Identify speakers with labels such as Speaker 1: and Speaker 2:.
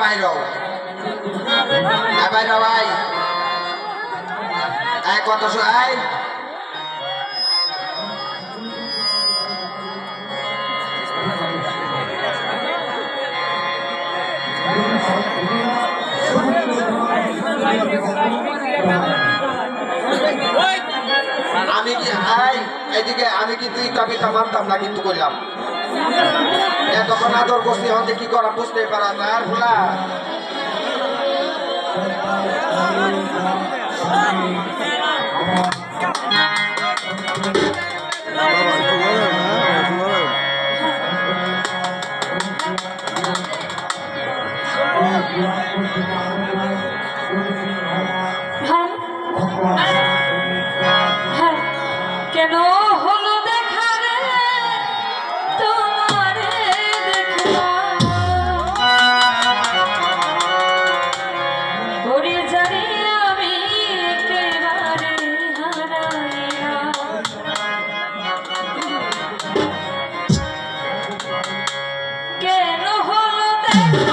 Speaker 1: বাইর আয় বাইর ভাই। আয় কত আয়। আমি কি আই এদিকে আমি কিন্তু ইটা পিতা মানতাম না কিন্তু করলাম। এতক্ষণ আদর করছি হতে কি করা বুঝতে পারা তার ভোলা।
Speaker 2: হ্যাঁ হ্যাঁ Thank you.